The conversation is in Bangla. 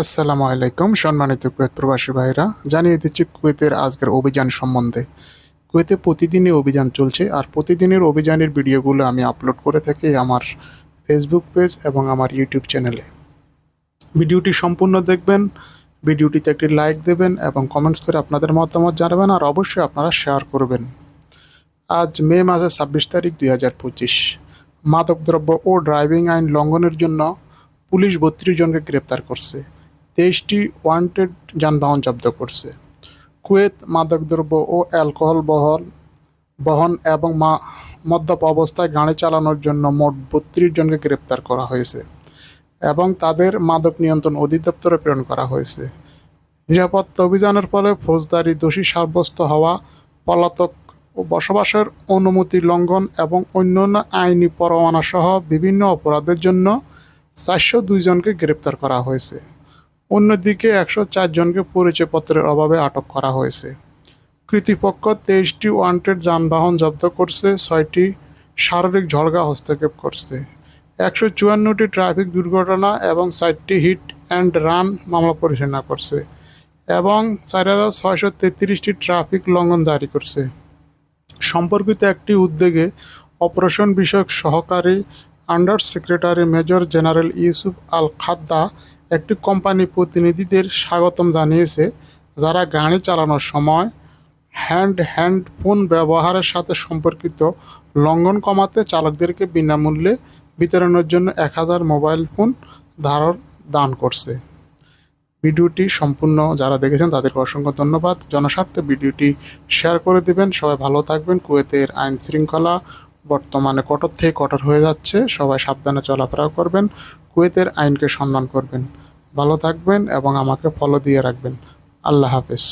আসসালামু আলাইকুম, সম্মানিত কুয়েত প্রবাসী ভাইরা জানিয়ে দিচ্ছি কুয়েতের আজকের অভিযান সম্বন্ধে। কুয়েতে প্রতিদিনই অভিযান চলছে আর প্রতিদিনের অভিযানের ভিডিওগুলো আমি আপলোড করে থাকি আমার ফেসবুক পেজ এবং আমার ইউটিউব চ্যানেলে ভিডিওটি সম্পূর্ণ দেখবেন, ভিডিওটিতে একটি লাইক দেবেন এবং কমেন্টস করে আপনাদের মতামত জানাবেন আর অবশ্যই আপনারা শেয়ার করবেন। আজ মে মাসে ছাব্বিশ তারিখ দুই হাজার পঁচিশ। মাদকদ্রব্য ও ড্রাইভিং আইন লঙ্ঘনের জন্য পুলিশ বত্রিশ জনকে গ্রেপ্তার করছে। তেইশটি ওয়ান্টেড যানবাহন জব্দ করছে। কুয়েত মাদকদ্রব্য ও অ্যালকোহল বহল, বহন এবং মদ্যপ অবস্থায় গাড়ি চালানোর জন্য মোট বত্রিশ জনকে গ্রেপ্তার করা হয়েছে এবং তাদের মাদক নিয়ন্ত্রণ অধিদপ্তরে প্রেরণ করা হয়েছে। নিরাপত্তা অভিযানের ফলে ফৌজদারি, দোষী সাব্যস্ত হওয়া, পলাতক ও বসবাসের অনুমতি লঙ্ঘন এবং অন্যান্য আইনি পরোয়ানা সহ বিভিন্ন অপরাধের জন্য চারশো দুইজনকে গ্রেপ্তার করা হয়েছে। অন্যদিকে একশো চারজনকে পরিচয়পত্রের অভাবে আটক করা হয়েছে। কৃতিপক্ষ তেইশটি ওয়ান্টেড যানবাহন জব্দ করছে, ছয়টি শারীরিক ঝলগা হস্তক্ষেপ করছে। একশো চুয়ান্নটি ট্রাফিক দুর্ঘটনা এবং চারটি হিট অ্যান্ড রান মামলা পরিচালনা করছে এবং চার হাজার ছয়শো তেত্রিশটি ট্রাফিক লঙ্ঘন জারি করছে। সম্পর্কিত একটি উদ্যোগে অপারেশন বিষয়ক সহকারী under secretary major general Yusuf Al Khadda একটি কোম্পানি প্রতিনিধিদের স্বাগতম জানিয়েছে, যারা গাড়ি চালানোর সময় হ্যান্ড হ্যান্ড ফোন ব্যবহারের সাথে সম্পর্কিত লঙ্ঘন কমাতে চালকদেরকে বিনামূল্যে বিতরণের জন্য এক হাজার মোবাইল ফোন ধারণ, দান করছে। ভিডিওটি সম্পূর্ণ যারা দেখেছেন তাদেরকে অসংখ্য ধন্যবাদ। জনস্বার্থে ভিডিওটি শেয়ার করে দিবেন। সবাই ভালো থাকবেন। কুয়েতের আইন শৃঙ্খলা বর্তমানে কঠোর থেকে কঠোর হয়ে যাচ্ছে। সবাই সাবধানে চলাফেরা করবেন। কুয়েতের আইনকে সম্মান করবেন। ভালো থাকবেন এবং আমাকে ফলো দিয়ে রাখবেন। আল্লাহ হাফেজ।